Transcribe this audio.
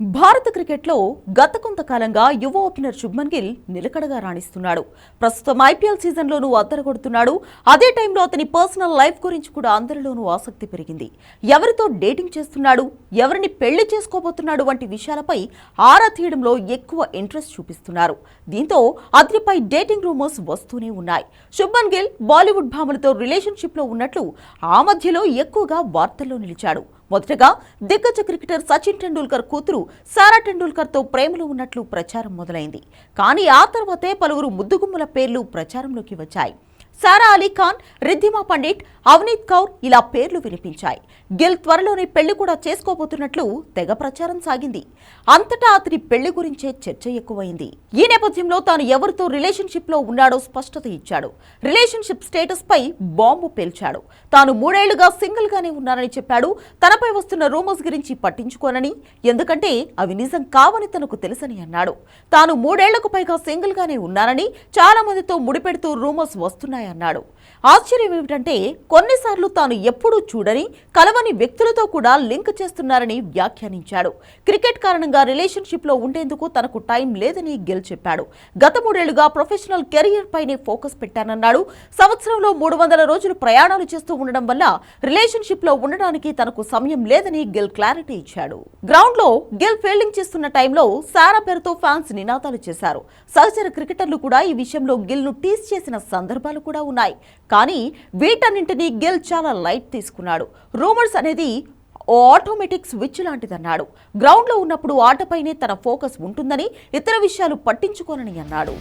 భారత క్రికెట్లో గత కొంతకాలంగా యువ ఓపెనర్ శుభ్మన్ గిల్ నిలకడగా రాణిస్తున్నాడు. ప్రస్తుతం ఐపీఎల్ సీజన్లోనూ అద్దరగొడుతున్నాడు అదే టైంలో అతని పర్సనల్ లైఫ్ గురించి కూడా అందరిలోనూ ఆసక్తి పెరిగింది. ఎవరితో డేటింగ్ చేస్తున్నాడు? ఎవరిని పెళ్ళి చేసుకోబోతున్నాడు? వంటి విషయాలపై ఆరా తీయడంలో ఎక్కువ ఇంట్రెస్ట్ చూపిస్తున్నారు. దీంతో అతనిపై డేటింగ్ రూమర్స్ వస్తూనే ఉన్నాయి. శుభ్మన్ గిల్ బాలీవుడ్ భామలతో రిలేషన్షిప్లో ఉన్నట్లు ఆ మధ్యలో ఎక్కువగా వార్తల్లో నిలిచాడు. మొదటగా దిగ్గజ క్రికెటర్ సచిన్ టెండూల్కర్ కూతురు సారా టెండూల్కర్తో ప్రేమలో ఉన్నట్లు ప్రచారం మొదలైంది. కానీ ఆ తర్వాతే పలువురు ముద్దుగుమ్మల పేర్లు ప్రచారంలోకి వచ్చాయి. సారా అలీ ఖాన్ రిద్ధిమా పండిట్ అవనీత్ కౌర్ ఇలా పేర్లు వినిపించాయి. గిల్ త్వరలోనే పెళ్ళి కూడా చేసుకోబోతున్నట్లు తెగ ప్రచారం సాగింది. అంతటా అతని పెళ్ళి గురించే చర్చ ఎక్కువైంది. ఈ నేపథ్యంలో తాను ఎవరితో రిలేషన్షిప్లో ఉన్నాడో స్పష్టత ఇచ్చాడు. రిలేషన్షిప్ స్టేటస్ పై బాంబు పేల్చాడు. తాను మూడేళ్ళుగా సింగిల్ గానే ఉన్నానని చెప్పాడు. తనపై వస్తున్న రూమర్స్ గురించి పట్టించుకోనని ఎందుకంటే అవి నిజం కావని తనకు తెలుసని అన్నాడు. తాను మూడేళ్ళకు పైగా సింగిల్ గానే ఉన్నానని చాలా మందితో ముడిపెడుతూ రూమర్స్ అన్నాడు. ఆశ్చర్యం ఏమిటంటే కొన్నిసార్లు తాను ఎప్పుడూ చూడని కలవని వ్యక్తులతో కూడా లింక్ చేస్తున్నారని వ్యాఖ్యానించాడు. క్రికెట్ కారణంగా రిలేషన్షిప్లో ఉండేందుకు తనకు టైం లేదని గెల్ చెప్పాడు గత మూడేళ్ళుగా ప్రొఫెషనల్ కెరియర్ పైనే ఫోకస్ పెట్టానన్నాడు. సంవత్సరంలో మూడు వందల రోజులు ప్రయాణాలు చేస్తూ ఉండడం వల్ల రిలేషన్షిప్లో ఉండడానికి తనకు సమయం లేదని గెల్ క్లారిటీ ఇచ్చాడు. గ్రౌండ్లో గెల్ ఫీల్డింగ్ చేస్తున్న టైంలో సారా పేరుతో ఫ్యాన్స్ నినాదాలు చేశారు. సహచర క్రికెటర్లు కూడా ఈ విషయంలో గిల్ను టీస్ చేసిన సందర్భాలు కూడా ఉన్నాయి. కానీ వీటన్నింటినీ గిల్ చాలా లైట్ తీసుకున్నాడు. రూమర్స్ అనేది ఓ ఆటోమేటిక్ స్విచ్ లాంటిదన్నాడు. గ్రౌండ్లో ఉన్నప్పుడు ఆటపైనే తన ఫోకస్ ఉంటుందని ఇతర విషయాలు పట్టించుకోనని అన్నాడు.